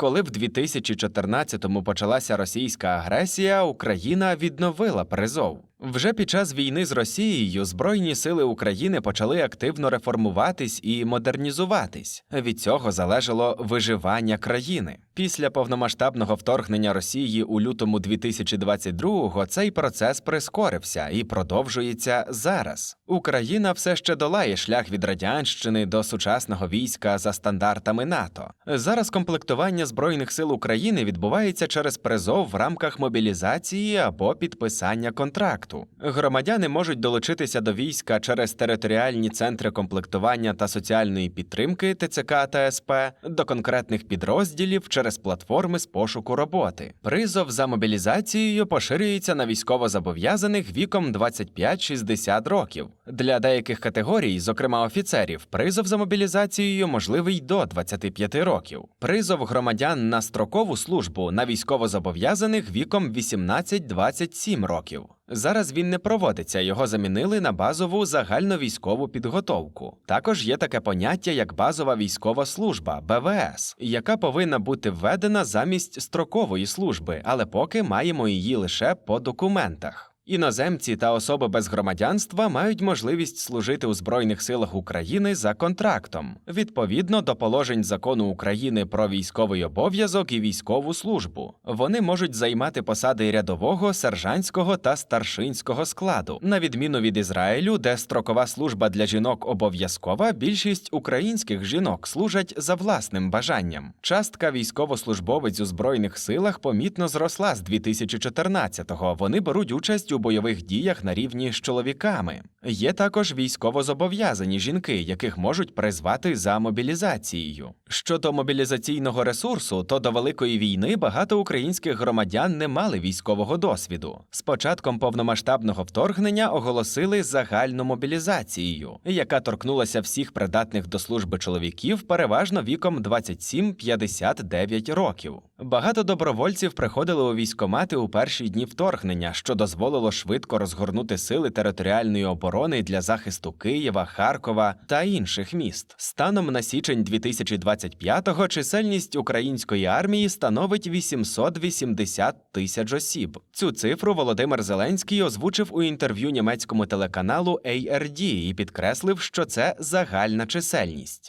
Коли в 2014-му почалася російська агресія, Україна відновила призов. Вже під час війни з Росією Збройні сили України почали активно реформуватись і модернізуватись. Від цього залежало виживання країни. Після повномасштабного вторгнення Росії у лютому 2022-го цей процес прискорився і продовжується зараз. Україна все ще долає шлях від радянщини до сучасного війська за стандартами НАТО. Зараз комплектування збройних сил України відбувається через призов в рамках мобілізації або підписання контракту. Громадяни можуть долучитися до війська через територіальні центри комплектування та соціальної підтримки ТЦК та СП, до конкретних підрозділів через платформи з пошуку роботи. Призов за мобілізацією поширюється на військовозобов'язаних віком 25-60 років. Для деяких категорій, зокрема офіцерів, призов за мобілізацією можливий до 25 років. Призов громадян на строкову службу на військовозобов'язаних віком 18-27 років. Зараз він не проводиться, його замінили на базову загальновійськову підготовку. Також є таке поняття як базова військова служба БВС, яка повинна бути введена замість строкової служби, але поки маємо її лише по документах. Іноземці та особи без громадянства мають можливість служити у Збройних силах України за контрактом відповідно до положень закону України про військовий обов'язок і військову службу. Вони можуть займати посади рядового, сержантського та старшинського складу. На відміну від Ізраїлю, де строкова служба для жінок обов'язкова, більшість українських жінок служать за власним бажанням. Частка військовослужбовець у збройних силах помітно зросла з 2014-го. Вони беруть участь у бойових діях на рівні з чоловіками. Є також військовозобов'язані жінки, яких можуть призвати за мобілізацією. Щодо мобілізаційного ресурсу, то до великої війни багато українських громадян не мали військового досвіду. З початком повномасштабного вторгнення оголосили загальну мобілізацію, яка торкнулася всіх придатних до служби чоловіків, переважно віком 27-59 років. Багато добровольців приходили у військомати у перші дні вторгнення, що дозволило швидко розгорнути сили територіальної оборони для захисту Києва, Харкова та інших міст. Станом на січень 2025-го чисельність української армії становить 880 тисяч осіб. Цю цифру Володимир Зеленський озвучив у інтерв'ю німецькому телеканалу ARD і підкреслив, що це загальна чисельність.